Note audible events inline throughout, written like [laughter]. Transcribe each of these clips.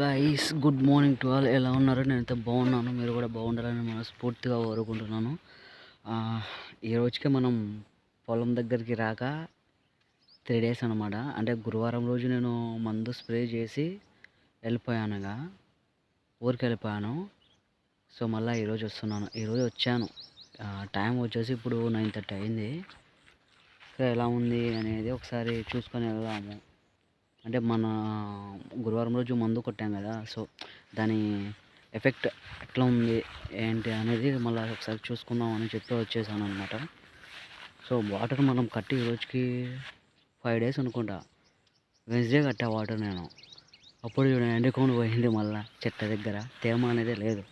Guys good morning to all ఎలా ఉన్నారు? నేనైతే బాగున్నాను. మీరు కూడా బాగుండాలని మనస్ఫూర్తిగా కోరుకుంటున్నాను. ఈ రోజుకే మనం పొలం దగ్గరికి రాక త్రీ డేస్ అనమాట అంటే గురువారం రోజు నేను మందు స్ప్రే చేసి వెళ్ళిపోయానుగా. ఊరికి వెళ్ళిపోయాను. సో మళ్ళీ ఈరోజు వస్తున్నాను. ఈరోజు వచ్చాను. టైం వచ్చేసి ఇప్పుడు నైన్ థర్టీ అయింది. సో ఎలా ఉంది అనేది ఒకసారి చూసుకొని వెళ్దాము. అంటే మన గురువారం రోజు మందు కొట్టాం కదా సో దాని ఎఫెక్ట్ ఎట్లా ఉంది ఏంటి అనేది మళ్ళీ ఒకసారి చూసుకుందాం అని చెప్పి వచ్చేసాను అనమాట సో వాటర్ మనం కట్టి రోజుకి ఫైవ్ డేస్ అనుకుంటా. వెన్స్డే కట్టా వాటర్ నేను. అప్పుడు చూడండి ఎండుకొని పోయింది మళ్ళీ చెట్ల దగ్గర. తేమ అనేది లేదు.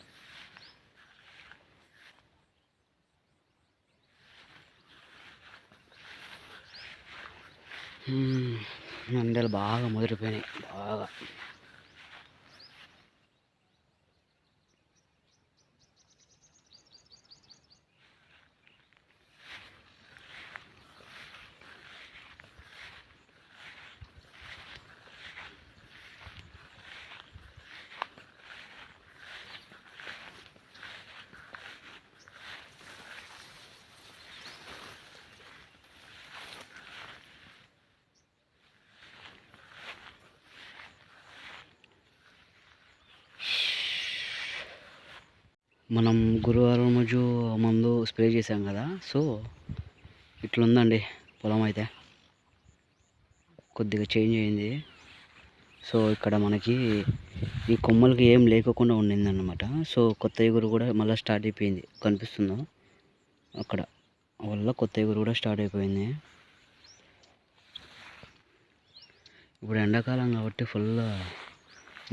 Hmm. ఎండలు బాగా ముదిరిపోయినాయి. బాగా. మనం గురువారం రోజు మందు స్ప్రే చేసాం కదా సో ఇట్లుందండి పొలం అయితే. కొద్దిగా చేంజ్ అయింది. సో ఇక్కడ మనకి ఈ కొమ్మలకి ఏం లేకుండా ఉండింది అనమాట సో కొత్త ఎగురు కూడా మళ్ళీ స్టార్ట్ అయిపోయింది కనిపిస్తుందా? అక్కడ వల్ల కొత్త ఎగురు కూడా స్టార్ట్ అయిపోయింది. ఇప్పుడు ఎండాకాలం కాబట్టి ఫుల్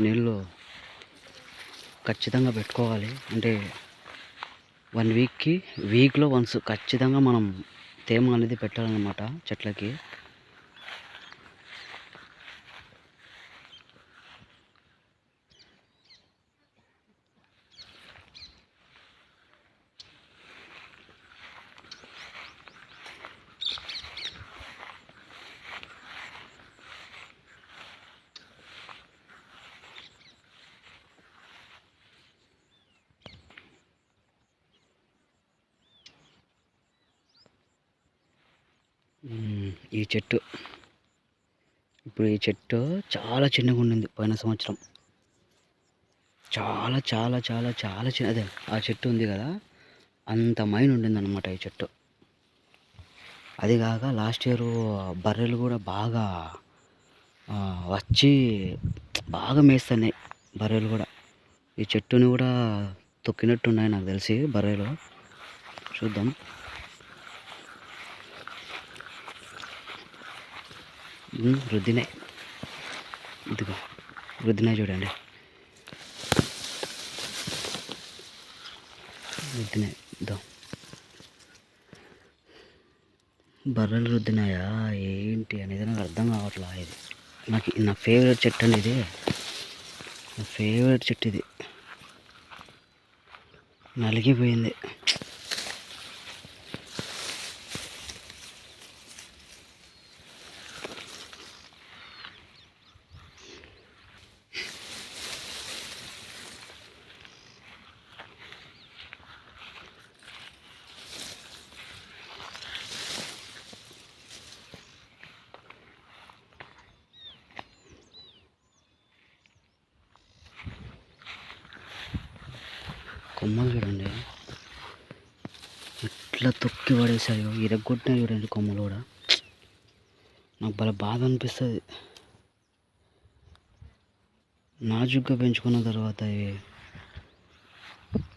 నీళ్ళు ఖచ్చితంగా పెట్టుకోవాలి. అంటే వన్ వీక్కి వీక్లో వన్స్ ఖచ్చితంగా మనం తేమ అనేది పెట్టాలన్నమాట చెట్లకి. ఈ చెట్టు. ఇప్పుడు ఈ చెట్టు చాలా చిన్నగా ఉండింది పోయిన సంవత్సరం. చాలా చాలా చాలా చాలా చిన్న అదే ఆ చెట్టు ఉంది కదా అంత మైన్ ఉండింది అనమాట ఈ చెట్టు. అది కాక లాస్ట్ ఇయర్ బర్రెలు కూడా బాగా వచ్చి బాగా మేస్తున్నాయి బర్రెలు కూడా. ఈ చెట్టుని కూడా తొక్కినట్టున్నాయి నాకు తెలిసి బర్రెలు. చూద్దాం. వృద్ధినే. ఇదిగో వృద్ధినే చూడండి. వృద్ధినే ఇదో. బర్రెలు రుద్దినాయా ఏంటి అనేది నాకు అర్థం కావట్లా ఇది. నాకు నా ఫేవరెట్ చెట్టు అండి ఇది నా ఫేవరెట్ చెట్టు ఇది. నలిగిపోయింది. కొమ్మలు చూడండి. ఇట్లా తొక్కి పడేసాయో ఇరగొట్టినాయి చూడండి కొమ్మలు కూడా. నాకు భలే బాధ అనిపిస్తుంది. నాజుగ్గా పెంచుకున్న తర్వాత ఇవి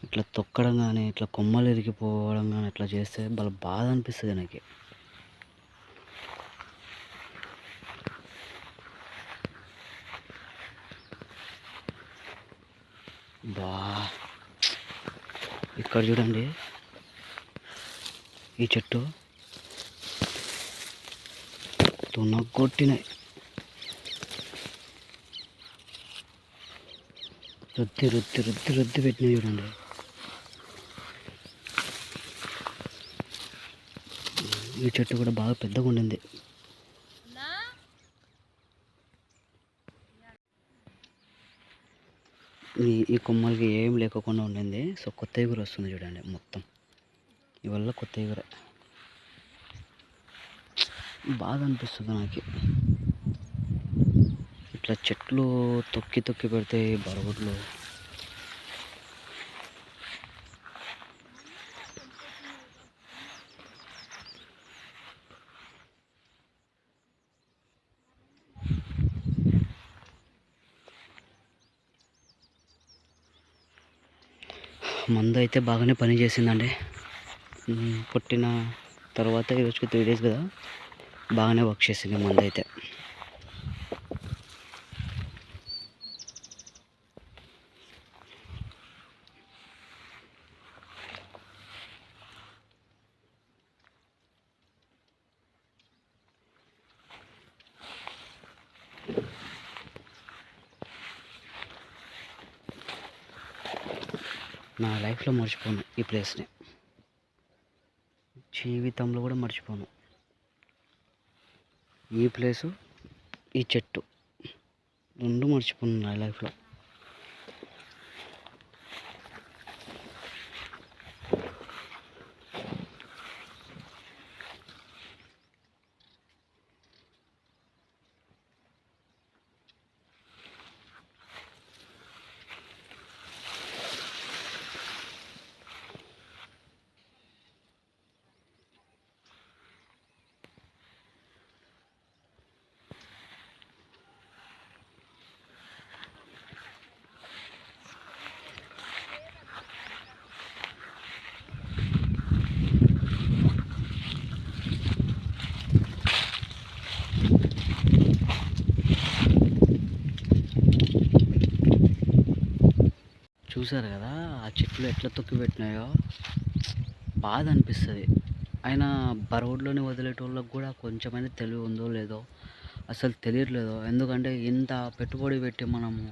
ఇట్లా తొక్కడం కానీ ఇట్లా కొమ్మలు ఇరిగిపోవడం కానీ ఇట్లా చేస్తే భలే బాధ అనిపిస్తుంది నాకు. ఇక్కడ చూడండి. ఈ చెట్టు తునగొట్టినాయి. రుద్ది రుద్ది రుద్ది రుద్ది పెట్టినాయి చూడండి. ఈ చెట్టు కూడా బాగా పెద్దగా ఉండింది. ఈ ఈ కొమ్మలకి ఏం లేకుండా ఉండింది. సో కొత్త ఎగురు వస్తుంది చూడండి మొత్తం. ఇవల్ల కొత్త ఎగురే. బాధ అనిపిస్తుంది నాకు. ఇట్లా చెట్లు తొక్కి తొక్కి పెడితే బరగుడ్లు మందు అయితే బాగానే పనిచేసిందండి పుట్టిన తర్వాత ఈరోజుకి త్రీ డేస్ కదా బాగానే వర్క్ చేసింది మందు అయితే లైఫ్లో మర్చిపోను ఈ ప్లేస్ని జీవితంలో కూడా మర్చిపోను. ఈ ప్లేసు ఈ చెట్టు రెండు మర్చిపోను నా లైఫ్లో చూసారు కదా ఆ చెట్లు ఎట్లా తొక్కి పెట్టినాయో? బాధ అనిపిస్తుంది. అయినా బరోడ్లోనే వదిలేటోళ్ళకి కూడా కొంచెమైనా తెలివి ఉందో లేదో అసలు తెలియట్లేదు. ఎందుకంటే ఇంత పెట్టుబడి పెట్టి మనము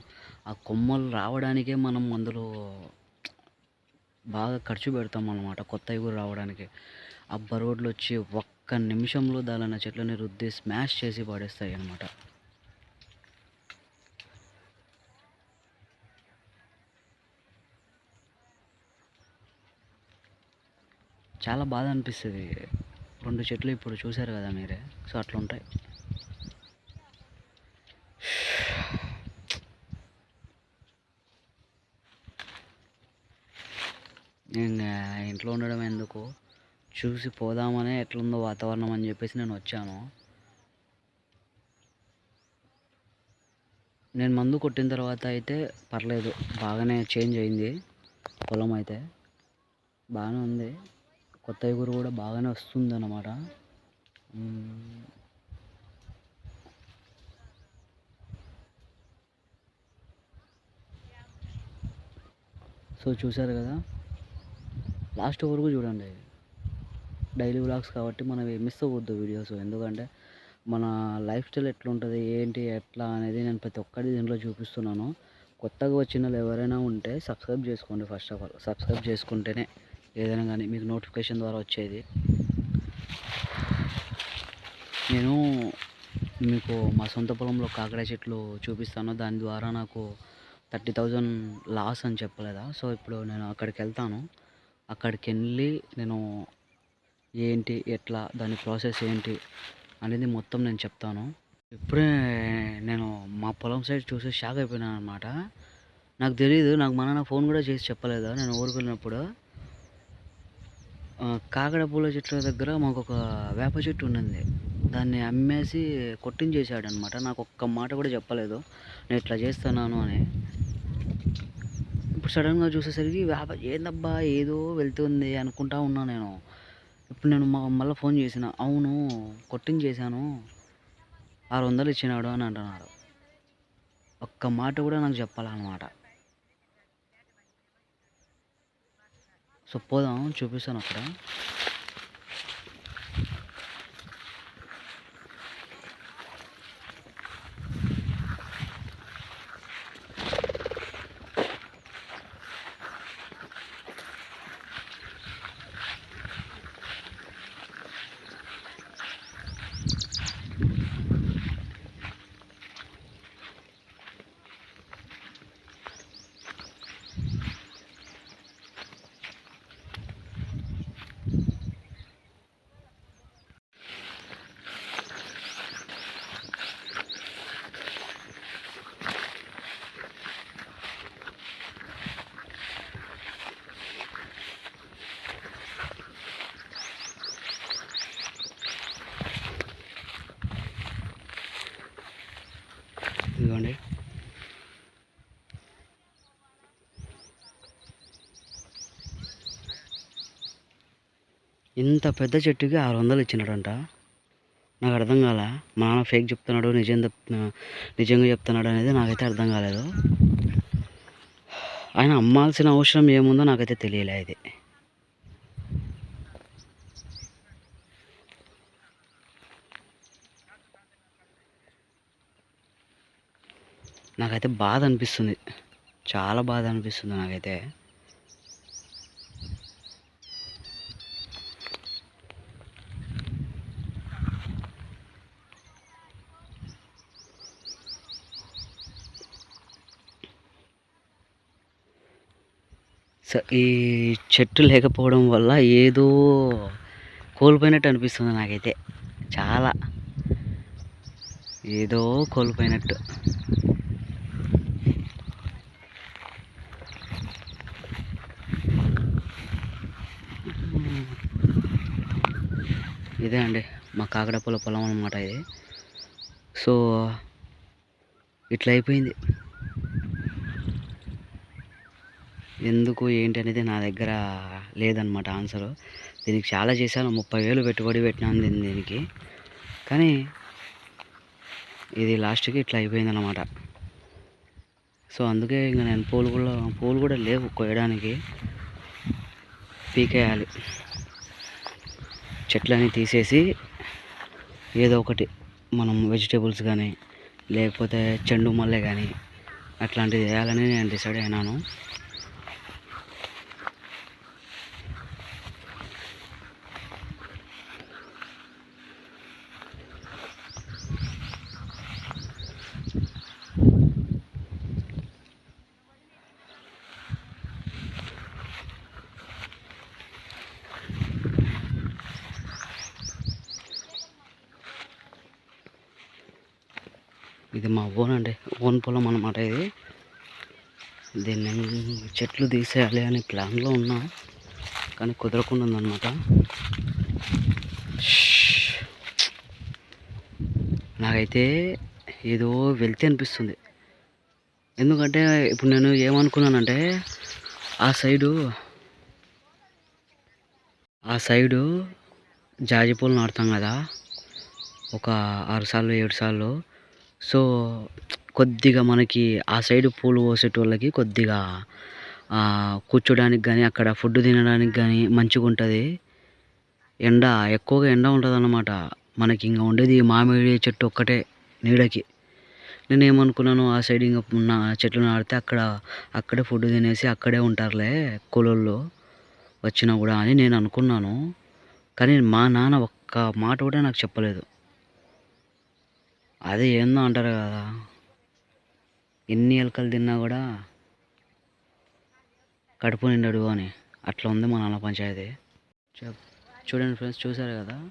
ఆ కొమ్మలు రావడానికే మనం అందులో బాగా ఖర్చు పెడతాం అనమాట కొత్త ఎగురు రావడానికి. ఆ బరోడ్లు వచ్చి ఒక్క నిమిషంలో దాని చెట్లని రుద్ది స్మాష్ చేసి పడేస్తాయి అన్నమాట. చాలా బాధ అనిపిస్తుంది. రెండు చెట్లు ఇప్పుడు చూశారు కదా మీరే సో అట్లా ఉంటాయి నేను ఇంట్లో ఉండడం ఎందుకు? చూసి పోదామనే ఎట్లుందో వాతావరణం అని చెప్పేసి నేను వచ్చాను. నేను మందు కొట్టిన తర్వాత అయితే పర్లేదు బాగానే చేంజ్ అయింది పొలం అయితే. బాగానే ఉంది. కొత్త ఎగురు కూడా బాగానే వస్తుంది అన్నమాట సో చూసారు కదా లాస్ట్ వరకు చూడండి. డైలీ వ్లాగ్స్ కాబట్టి మనం మిస్ అవ్వద్దు వీడియోస్. ఎందుకంటే మన లైఫ్ స్టైల్ ఎట్లుంటుంది ఏంటి ఎట్లా అనేది నేను ప్రతి ఒక్కటి దీంట్లో చూపిస్తున్నాను. కొత్తగా వచ్చిన వాళ్ళు ఎవరైనా ఉంటే సబ్స్క్రైబ్ చేసుకోండి ఫస్ట్ ఆఫ్ ఆల్. సబ్స్క్రైబ్ చేసుకుంటేనే ఏదైనా కానీ మీకు నోటిఫికేషన్ ద్వారా వచ్చేది. నేను మీకు మా సొంత పొలంలో కాకర చెట్లు చూపిస్తాను. దాని ద్వారా నాకు థర్టీ థౌజండ్ లాస్ అని చెప్పలేదా? సో ఇప్పుడు నేను అక్కడికి వెళ్తాను. అక్కడికి వెళ్ళి నేను ఏంటి ఎట్లా దాని ప్రాసెస్ ఏంటి అనేది మొత్తం నేను చెప్తాను. ఇప్పుడే నేను మా పొలం సైడ్ చూసి షాక్ అయిపోయినాను అనమాట. నాకు తెలియదు నాకు మా నాన్న ఫోన్ కూడా చేసి చెప్పలేదు? నేను ఊరికి వెళ్ళినప్పుడు కాకడ పూల చెట్ల దగ్గర మాకు ఒక వేప చెట్టు ఉండింది దాన్ని అమ్మేసి కొట్టించేసాడు అనమాట నాకు ఒక్క మాట కూడా చెప్పలేదు. నేను ఇట్లా చేస్తున్నాను అని. ఇప్పుడు సడన్గా చూసేసరికి వేప ఏందబ్బా ఏదో వెళ్తుంది అనుకుంటా ఉన్నా నేను. ఇప్పుడు నేను మా మళ్ళీ ఫోన్ చేసిన. అవును కొట్టించేసాను ఆరు వందలు ఇచ్చినాడు అని అంటున్నారు. ఒక్క మాట కూడా నాకు చెప్పాలన్నమాట. సో పోదాం చూపిస్తాను అక్కడ. ఇంత పెద్ద చెట్టుకి ఆరు వందలు ఇచ్చినాడంట. నాకు అర్థం కాల? మా నాన్న ఫేక్ చెప్తున్నాడు నిజం నిజంగా చెప్తున్నాడు అనేది నాకైతే అర్థం కాలేదు. ఆయన అమ్మాల్సిన అవసరం ఏముందో నాకైతే తెలియలే ఇది. నాకైతే బాధ అనిపిస్తుంది. చాలా బాధ అనిపిస్తుంది నాకైతే. ఈ చెట్టు లేకపోవడం వల్ల ఏదో కోల్పోయినట్టు అనిపిస్తుంది నాకైతే. చాలా. ఏదో కోల్పోయినట్టు. ఇదే అండి మా కాకడపల్ల పొలం అనమాట ఇది. సో ఇట్లా అయిపోయింది. ఎందుకు ఏంటి అనేది నా దగ్గర లేదనమాట ఆన్సర్. దీనికి చాలా చేశాను ముప్పై వేలు పెట్టుబడి పెట్టినాను దీన్ని దీనికి. కానీ ఇది లాస్ట్కి ఇట్లా అయిపోయిందనమాట సో అందుకే ఇంకా నేను పూలు కూడా పూలు కూడా లేవు కోయడానికి పీకేయాలి. చెట్లని తీసేసి ఏదో ఒకటి మనం వెజిటేబుల్స్ కానీ లేకపోతే చెండు మల్లె కానీ అట్లాంటివి వేయాలని నేను డిసైడ్ అయినాను ఇది మా ఓన్ అండి పొలం అనమాట ఇది. దీన్ని చెట్లు తీసేయాలి అనే ప్లాన్లో ఉన్నా కానీ కుదరకుండా ఉందన్నమాట. నాకైతే ఏదో వెళ్తే అనిపిస్తుంది. ఎందుకంటే ఇప్పుడు నేను ఏమనుకున్నానంటే ఆ సైడు ఆ సైడు జాజి పూలు నాటుతాం కదా ఒక ఆరు సార్లు ఏడు సార్లు. సో కొద్దిగా మనకి ఆ సైడ్ పూలు పోసేటోళ్ళకి కొద్దిగా కూర్చోడానికి కానీ అక్కడ ఫుడ్ తినడానికి కానీ మంచిగా ఉంటుంది ఎండ ఎక్కువగా ఎండ ఉంటుంది అన్నమాట మనకి ఇంకా ఉండేది మామిడి చెట్టు ఒక్కటే నీడకి. నేను ఏమనుకున్నాను ఆ సైడ్ ఇంకా ఉన్న చెట్లు నాటితే అక్కడ అక్కడే ఫుడ్ తినేసి అక్కడే ఉంటారులే కూలోళ్ళు. వచ్చినా కూడా అని నేను అనుకున్నాను. కానీ మా నాన్న ఒక్క మాట కూడా నాకు చెప్పలేదు. అదే ఏందో అంటారు కదా. ఎన్ని ఎలకలు తిన్నా కూడా కడుపు నిండడు అని అట్లా ఉంది మా నాన్న పంచాయతీ. చూడండి ఫ్రెండ్స్ చూసారు కదా?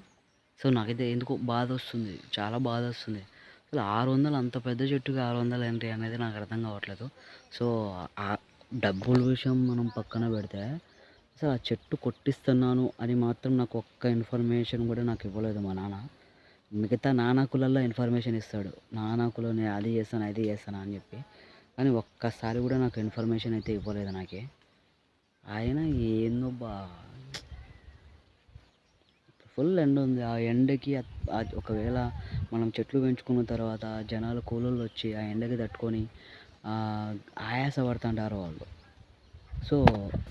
సో నాకైతే ఎందుకు బాధ వస్తుంది? చాలా బాధ వస్తుంది. అసలు ఆరు వందలు అంత పెద్ద చెట్టుకి ఆరు వందలు ఏంటి అనేది నాకు అర్థం కావట్లేదు. సో ఆ డబ్బుల విషయం మనం పక్కన పెడితే అసలు ఆ చెట్టు కొట్టిస్తున్నాను అని మాత్రం నాకు ఒక్క ఇన్ఫర్మేషన్ కూడా నాకు ఇవ్వలేదు మా నాన్న. మిగతా నానాకులల్లో ఇన్ఫర్మేషన్ ఇస్తాడు. నానాకులు నేను అది చేస్తాను అది చేస్తాను అని చెప్పి. కానీ ఒక్కసారి కూడా నాకు ఇన్ఫర్మేషన్ అయితే ఇవ్వలేదు నాకే. ఆయన ఏందో బా. ఫుల్ ఎండ ఉంది. ఆ ఎండకి ఒకవేళ మనం చెట్లు పెంచుకున్న తర్వాత జనాలు కూలోళ్ళు వచ్చి ఆ ఎండకి తట్టుకొని ఆయాసపడుతుంటారు ఆయాస పడుతుంటారు వాళ్ళు. సో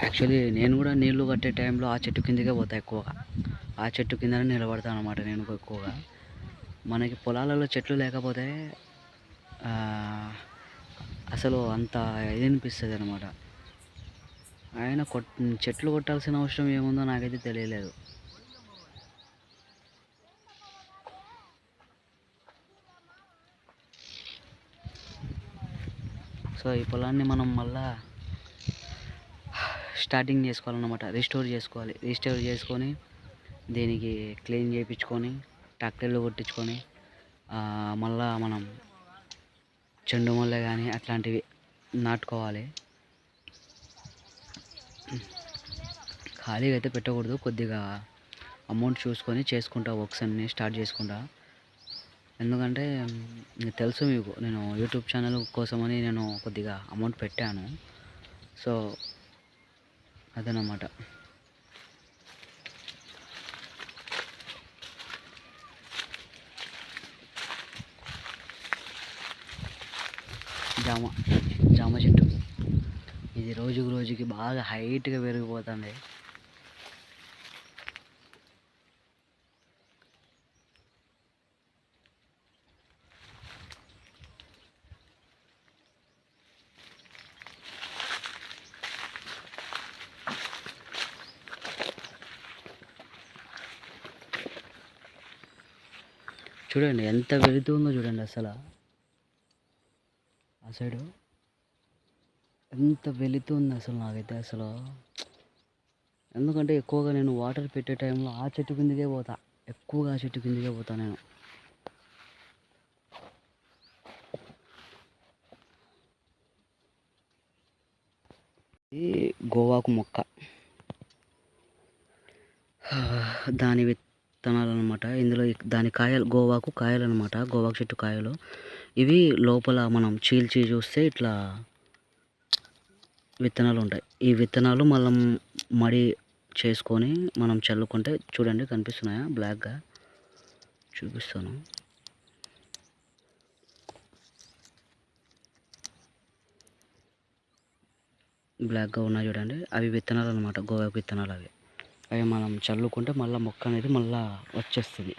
యాక్చువల్లీ నేను కూడా నీళ్ళు కట్టే టైంలో ఆ చెట్టు కిందకే పోతా ఎక్కువగా. ఆ చెట్టు కిందనే నిలబడతాను అనమాట నేను ఎక్కువగా. మనకి పొలాలలో చెట్లు లేకపోతే అసలు అంత ఇది అనిపిస్తుంది అనమాట ఆయన కొట్ చెట్లు కొట్టాల్సిన అవసరం ఏముందో నాకైతే తెలియలేదు. సో ఈ పొలాన్ని మనం మళ్ళా స్టార్టింగ్ చేసుకోవాలన్నమాట. రిస్టోర్ చేసుకోవాలి. రిస్టోర్ చేసుకొని దీనికి క్లీన్ చేయించుకొని ట్రాక్టర్లు కొట్టించుకొని మళ్ళా మనం చెండు మల్లె కానీ అట్లాంటివి నాటుకోవాలి. ఖాళీగా అయితే పెట్టకూడదు కొద్దిగా అమౌంట్ చూసుకొని చేసుకుంటా వర్క్స్ అన్ని స్టార్ట్ చేసుకుంటా. ఎందుకంటే తెలుసు మీకు నేను యూట్యూబ్ ఛానల్ కోసమని నేను కొద్దిగా అమౌంట్ పెట్టాను. సో అదనమాట జామ జామ చెట్టు. ఇది రోజుకు రోజుకి బాగా హైట్గా పెరిగిపోతుంది. చూడండి ఎంత వెళుతుందో చూడండి అసలు. సైడు? ఎంత వెళుతుంది అసలు నాకైతే అసలు. ఎందుకంటే ఎక్కువగా నేను వాటర్ పెట్టే టైంలో ఆ చెట్టు కిందకే పోతా. ఎక్కువగా ఆ చెట్టు కిందకే పోతా నేను. గోవాకు మొక్క. [sighs] దాని విత్ విత్తనాలు అనమాట ఇందులో దాని కాయలు గోవాకు కాయలు అనమాట గోవాకు చెట్టు కాయలు. ఇవి లోపల మనం చీల్చి చూస్తే ఇట్లా విత్తనాలు ఉంటాయి. ఈ విత్తనాలు మనం మడి చేసుకొని మనం చల్లుకుంటే చూడండి కనిపిస్తున్నాయా బ్లాక్గా? చూపిస్తాను. బ్లాక్గా ఉన్నాయి చూడండి. అవి విత్తనాలు అనమాట గోవాకు విత్తనాలు అవి. అవి మనం చల్లుకుంటే మళ్ళీ మొక్క అనేది మళ్ళీ వచ్చేస్తుంది.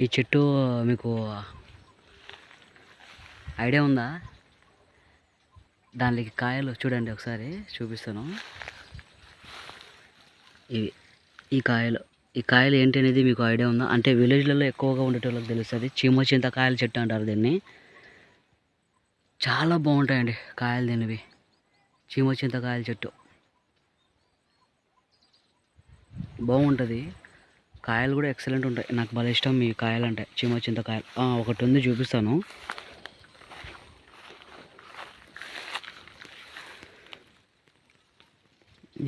ఈ చెట్టు మీకు ఐడియా ఉందా? దానికి కాయలు చూడండి ఒకసారి చూపిస్తాను. ఇవి ఈ కాయలు ఈ కాయలు ఏంటి అనేది మీకు ఐడియా ఉందా? అంటే విలేజ్లలో ఎక్కువగా ఉండేటోళ్ళకి తెలుస్తుంది. చీమ చింత కాయల చెట్టు అంటారు దీన్ని. చాలా బాగుంటాయండి కాయలు దీనివి. చీమ చింత కాయల చెట్టు. బాగుంటుంది. కాయలు కూడా ఎక్సలెంట్ ఉంటాయి. నాకు భలే ఇష్టం ఈ కాయలు అంటే చీమ చింతకాయలు కాయలు. ఒకటి ఉంది చూపిస్తాను.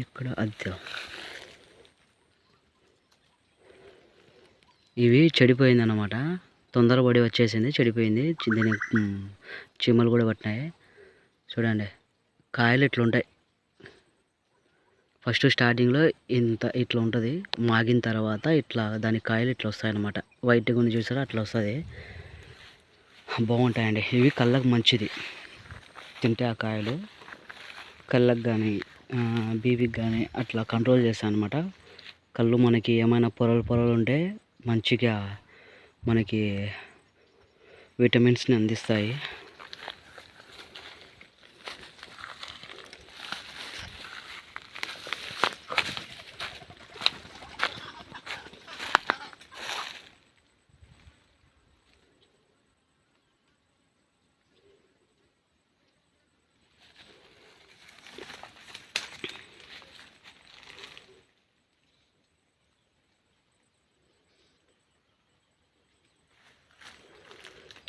ఇక్కడ అద్దె. ఇవి చెడిపోయింది అనమాట తొందరపడి వచ్చేసింది చెడిపోయింది. దీనికి చీమలు కూడా పట్టినాయి. చూడండి కాయలు ఇట్లుంటాయి. ఫస్ట్ స్టార్టింగ్లో ఇంత ఇట్లా ఉంటుంది మాగిన తర్వాత ఇట్లా దాని కాయలు ఇట్లా వస్తాయి అన్నమాట వైట్గా ఉంది చూసారా? అట్లా వస్తుంది. బాగుంటాయండి. ఇవి కళ్ళకు మంచిది. తింటే ఆ కాయలు కళ్ళకు కానీ బీపీకి కానీ అట్లా కంట్రోల్ చేస్తాయి అనమాట కళ్ళు మనకి ఏమైనా పొరలు పొరలు ఉంటే మంచిగా మనకి విటమిన్స్ని అందిస్తాయి.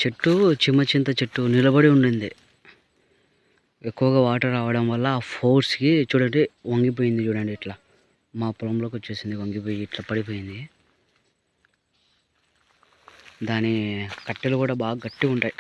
చెట్టు చిమ్మ చింత చెట్టు నిలబడి ఉండింది. ఎక్కువగా వాటర్ రావడం వల్ల ఆ ఫోర్స్కి చూడండి వంగిపోయింది చూడండి ఇట్లా. మా పొలంలోకి వచ్చేసింది వంగిపోయి ఇట్లా పడిపోయింది. దాని కట్టెలు కూడా బాగా గట్టి ఉంటాయి.